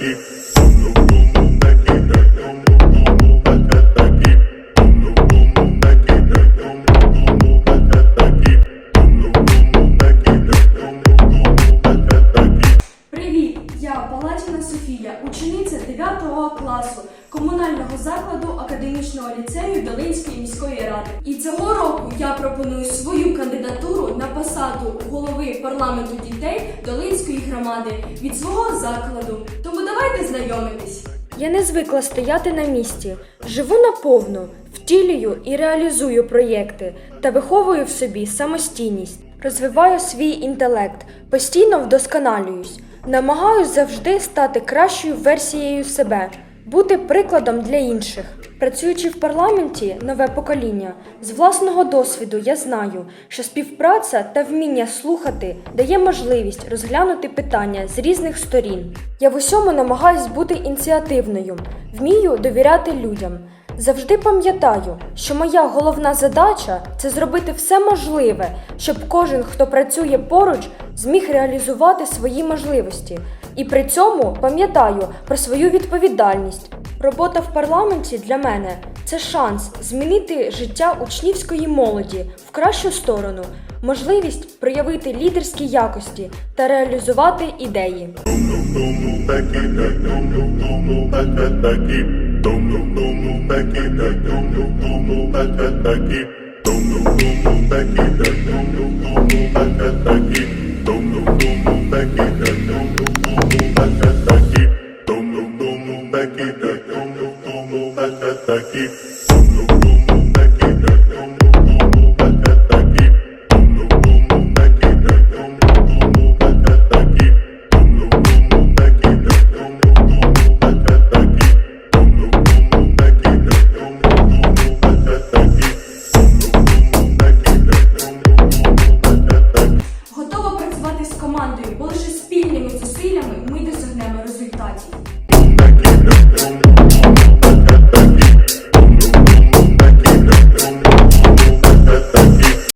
Keep класу комунального закладу академічного ліцею Долинської міської ради. І цього року я пропоную свою кандидатуру на посаду голови парламенту дітей Долинської громади від свого закладу. Тому давайте знайомитись. Я не звикла стояти на місці, живу наповну, втілюю і реалізую проєкти та виховую в собі самостійність, розвиваю свій інтелект, постійно вдосконалююсь, намагаюсь завжди стати кращою версією себе, бути прикладом для інших. Працюючи в парламенті нове покоління, з власного досвіду я знаю, що співпраця та вміння слухати дає можливість розглянути питання з різних сторін. Я в усьому намагаюсь бути ініціативною, вмію довіряти людям. Завжди пам'ятаю, що моя головна задача це зробити все можливе, щоб кожен, хто працює поруч, зміг реалізувати свої можливості. І при цьому пам'ятаю про свою відповідальність. Робота в парламенті для мене це шанс змінити життя учнівської молоді в кращу сторону, можливість проявити лідерські якості та реалізувати ідеї. Готова працювати Yo, yo, yo, yo.